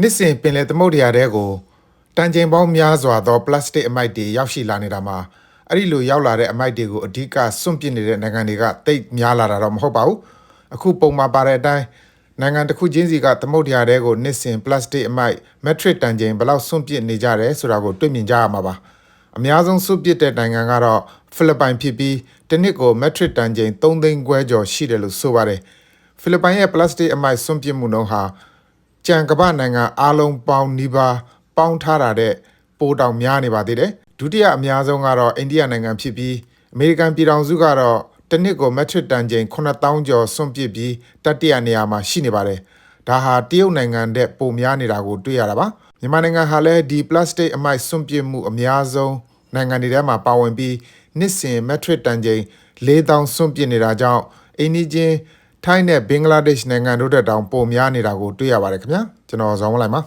နှစ်စဉ်ပင်လယ်သမုဒ္ဒရာထဲကိုတန်ချိန်ပေါင်းများစွာသောပလတ်စတစ်အမိုက်တွေရောက်ရှိလာနေတာမှာအဲ့ဒီလိုရောက်လာတဲ့အမိုက်တွေကိုအဓိကစွန့်ပစ်နေတဲ့နိုင်ငံတွေကတိတ်များလာတာတော့မဟုတ်ပါဘူးအခုပုံမှာပါတဲ့အတိုင်းနိုင်ငံတစ်ခုချင်းစီကသမုဒ္ဒရာထဲကိုနှစ်စဉ်ပလတ်စတစ်အမိုက်မက်ထရစ်တန်ချိန်ဘယ်လောက်စွန့်ပစ်နေကြတယ်ဆိုတာကိုတွေ့မြင်ကြရမှာပါအများဆုံးစွန့်ပစ်တဲ့နိုင်ငံကတော့ဖိလစ်ပိုင်ဖြစ်ပြီးတစ်နှစ်ကိုမက်ထရစ်တန်ချိန်3သိန်းခွဲကျော်ရှိတယ်လို့ဆိုပါတယ်ဖိလစ်ပိုင်ရဲ့ပလတ်စတစ်အမိုက်စွန့်ပစ်မှုနှုန်းဟာ ကြံကမ္ဘာနိုင်ငံအားလုံးပေါင်းနီးပါးပေါင်းထားတာတဲ့ပိုတောင်များနေပါသေးတယ်ဒုတိယအများဆုံးကတော့အိန္ဒိယနိုင်ငံဖြစ်ပြီးအမေရိကန်ပြည်ထောင်စုကတော့တစ်နှစ်ကိုမက်ထရစ်တန်ချိန်9000ကျော်စွန့်ပစ်ပြီးတတိယနေရာမှာရှိနေပါတယ်ဒါဟာတရုတ်နိုင်ငံတဲ့ပိုများနေတာကိုတွေ့ရတာပါမြန်မာနိုင်ငံဟာလည်းဒီပလတ်စတစ်အမိုက်စွန့်ပစ်မှုအများဆုံးနိုင်ငံတွေထဲမှာပါဝင်ပြီးနှစ်စဉ်မက်ထရစ်တန်ချိန်4000စွန့်ပစ်နေတာကြောင့်အိန္ဒိချင်း ထိုင်းနဲ့ဘင်္ဂလားဒေ့ရှ်နိုင်ငံတို့တက်တောင်ပုံများနေတာကိုတွေ့ရပါတယ်ခင်ဗျာကျွန်တော်ဇောင်းမလိုက်ပါ